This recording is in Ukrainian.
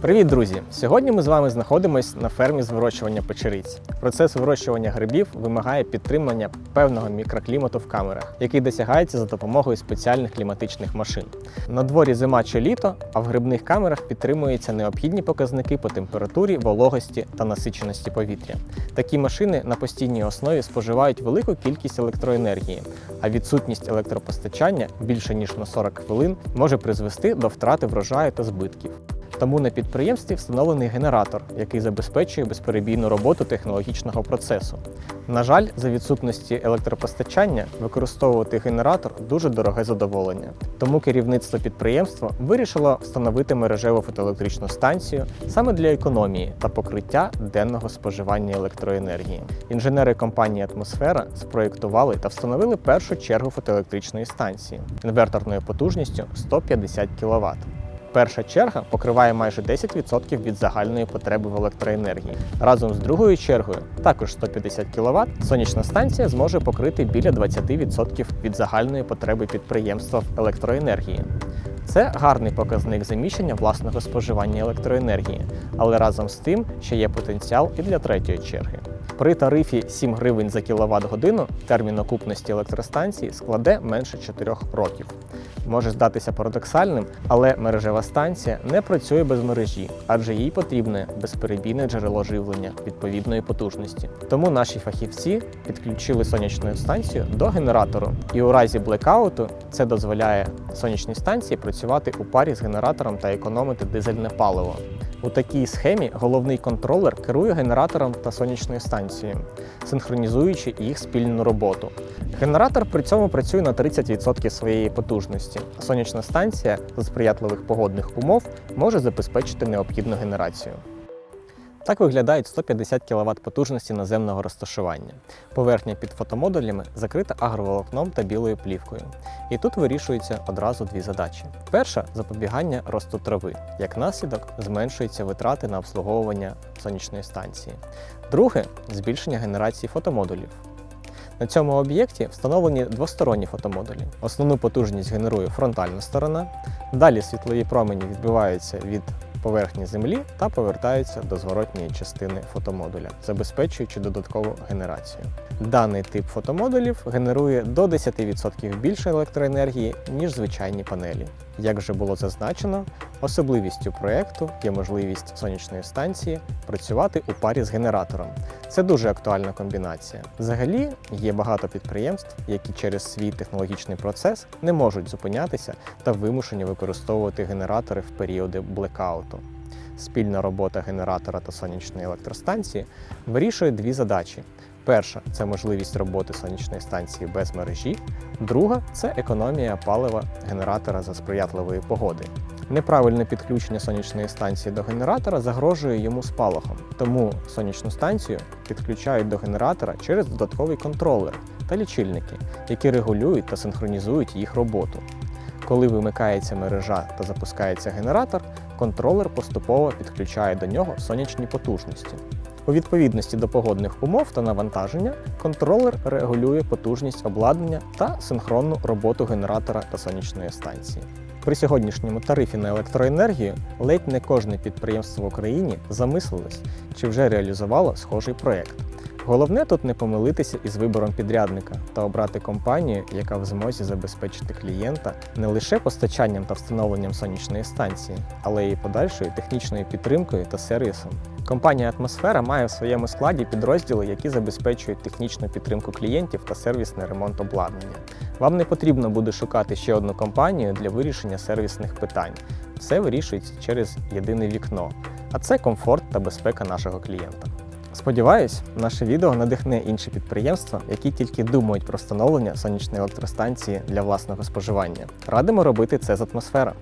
Привіт, друзі! Сьогодні ми з вами знаходимося на фермі з вирощування печериць. Процес вирощування грибів вимагає підтримання певного мікроклімату в камерах, який досягається за допомогою спеціальних кліматичних машин. На дворі зима чи літо, а в грибних камерах підтримуються необхідні показники по температурі, вологості та насиченості повітря. Такі машини на постійній основі споживають велику кількість електроенергії, а відсутність електропостачання більше ніж на 40 хвилин може призвести до втрати врожаю та збитків. Тому на підприємстві встановлений генератор, який забезпечує безперебійну роботу технологічного процесу. На жаль, за відсутності електропостачання використовувати генератор дуже дороге задоволення. Тому керівництво підприємства вирішило встановити мережеву фотоелектричну станцію саме для економії та покриття денного споживання електроенергії. Інженери компанії Атмосфера спроєктували та встановили першу чергу фотоелектричної станції інверторною потужністю 150 кВт. Перша черга покриває майже 10% від загальної потреби в електроенергії. Разом з другою чергою, також 150 кВт, сонячна станція зможе покрити біля 20% від загальної потреби підприємства в електроенергії. Це гарний показник заміщення власного споживання електроенергії, але разом з тим ще є потенціал і для третьої черги. При тарифі 7 гривень за кіловат годину термін окупності електростанції складе менше 4 років. Може здатися парадоксальним, але мережева станція не працює без мережі, адже їй потрібне безперебійне джерело живлення відповідної потужності. Тому наші фахівці підключили сонячну станцію до генератору, і у разі блекауту це дозволяє сонячній станції працювати у парі з генератором та економити дизельне паливо. У такій схемі головний контролер керує генератором та сонячною станцією, синхронізуючи їх спільну роботу. Генератор при цьому працює на 30% своєї потужності, а сонячна станція за сприятливих погодних умов може забезпечити необхідну генерацію. Так виглядають 150 кВт потужності наземного розташування. Поверхня під фотомодулями закрита агроволокном та білою плівкою. І тут вирішуються одразу дві задачі: перша запобігання росту трави. Як наслідок, зменшуються витрати на обслуговування сонячної станції. Друге збільшення генерації фотомодулів. На цьому об'єкті встановлені двосторонні фотомодулі. Основну потужність генерує фронтальна сторона. Далі світлові промені відбиваються від поверхні землі та повертаються до зворотньої частини фотомодуля, забезпечуючи додаткову генерацію. Даний тип фотомодулів генерує до 10% більше електроенергії, ніж звичайні панелі. Як вже було зазначено, особливістю проєкту є можливість сонячної станції працювати у парі з генератором. Це дуже актуальна комбінація. Взагалі є багато підприємств, які через свій технологічний процес не можуть зупинятися та вимушені використовувати генератори в періоди блекауту. Спільна робота генератора та сонячної електростанції вирішує дві задачі. Перша це можливість роботи сонячної станції без мережі. Друга це економія палива генератора за сприятливої погоди. Неправильне підключення сонячної станції до генератора загрожує йому спалахом, тому сонячну станцію підключають до генератора через додатковий контролер та лічильники, які регулюють та синхронізують їх роботу. Коли вимикається мережа та запускається генератор, контролер поступово підключає до нього сонячні потужності. У відповідності до погодних умов та навантаження контролер регулює потужність обладнання та синхронну роботу генератора та сонячної станції. При сьогоднішньому тарифі на електроенергію ледь не кожне підприємство в Україні замислилось чи вже реалізувало схожий проект. Головне тут не помилитися із вибором підрядника та обрати компанію, яка в змозі забезпечити клієнта не лише постачанням та встановленням сонячної станції, але й подальшою технічною підтримкою та сервісом. Компанія Атмосфера має в своєму складі підрозділи, які забезпечують технічну підтримку клієнтів та сервісний ремонт обладнання. Вам не потрібно буде шукати ще одну компанію для вирішення сервісних питань. Все вирішується через єдине вікно, а це комфорт та безпека нашого клієнта. Сподіваюсь, наше відео надихне інші підприємства, які тільки думають про встановлення сонячної електростанції для власного споживання. Радимо робити це з атмосфера.